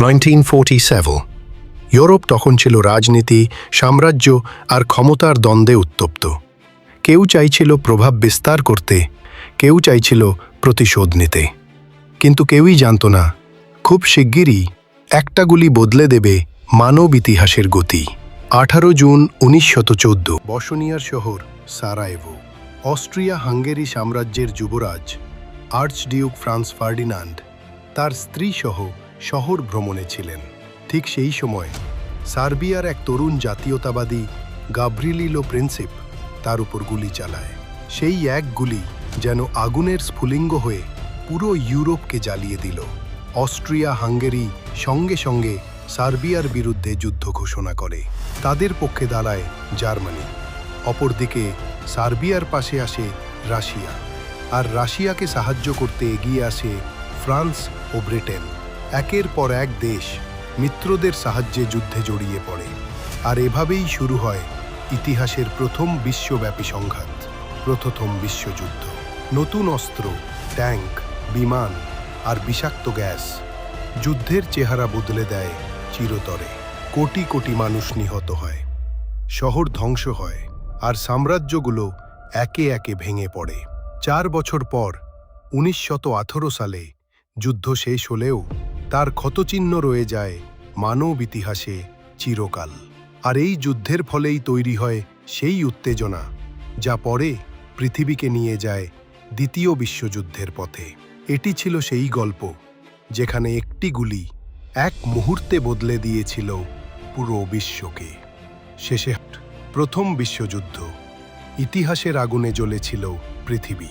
1947 Europe তখন ছিল রাজনীতি, সাম্রাজ্য আর ক্ষমতার দ্বন্দ্বে উত্তপ্ত। কেউ চাইছিল প্রভাব বিস্তার করতে, কেউ চাইছিল প্রতিশোধ নিতে। কিন্তু কেউই জানত না, খুব শিগগিরই একটা গুলি বদলে দেবে মানব ইতিহাসের গতি। আঠারো জুন উনিশশত চোদ্দ, বসনিয়ার শহর সারায়েভো, অস্ট্রিয়া হাঙ্গেরি সাম্রাজ্যের যুবরাজ, আর্চডিউক ফ্রান্স ফার্ডিনান্ড, তার স্ত্রী সহ শহর ভ্রমণে ছিলেন। ঠিক সেই সময় সার্বিয়ার এক তরুণ জাতীয়তাবাদী গাভ্রিলিলো প্রিন্সিপ তার উপর গুলি চালায়। সেই এক গুলি যেন আগুনের স্ফুলিঙ্গ হয়ে পুরো ইউরোপকে জ্বালিয়ে দিল। অস্ট্রিয়া হাঙ্গেরি সঙ্গে সঙ্গে সার্বিয়ার বিরুদ্ধে যুদ্ধ ঘোষণা করে। তাদের পক্ষে দাঁড়ায় জার্মানি। অপরদিকে সার্বিয়ার পাশে আসে রাশিয়া। আর রাশিয়াকে সাহায্য করতে এগিয়ে আসে ফ্রান্স ও ব্রিটেন। একের পর এক দেশ মিত্রদের সাহায্যে যুদ্ধে জড়িয়ে পড়ে। আর এভাবেই শুরু হয় ইতিহাসের প্রথম বিশ্বব্যাপী সংঘাত, প্রথম বিশ্বযুদ্ধ। নতুন অস্ত্র, ট্যাঙ্ক, বিমান আর বিষাক্ত গ্যাস যুদ্ধের চেহারা বদলে দেয় চিরতরে। কোটি কোটি মানুষ নিহত হয়, শহর ধ্বংস হয় আর সাম্রাজ্যগুলো একে একে ভেঙে পড়ে। চার বছর পর, উনিশশত সালে যুদ্ধ শেষ হলেও তার ক্ষতচিহ্ন রয়ে যায় মানব ইতিহাসে চিরকাল। আর এই যুদ্ধের ফলেই তৈরি হয় সেই উত্তেজনা, যা পরে পৃথিবীকে নিয়ে যায় দ্বিতীয় বিশ্বযুদ্ধের পথে। এটি ছিল সেই গল্প, যেখানে একটি গুলি এক মুহূর্তে বদলে দিয়েছিল পুরো বিশ্বকে। শেষে প্রথম বিশ্বযুদ্ধ, ইতিহাসের আগুনে জ্বলেছিল পৃথিবী।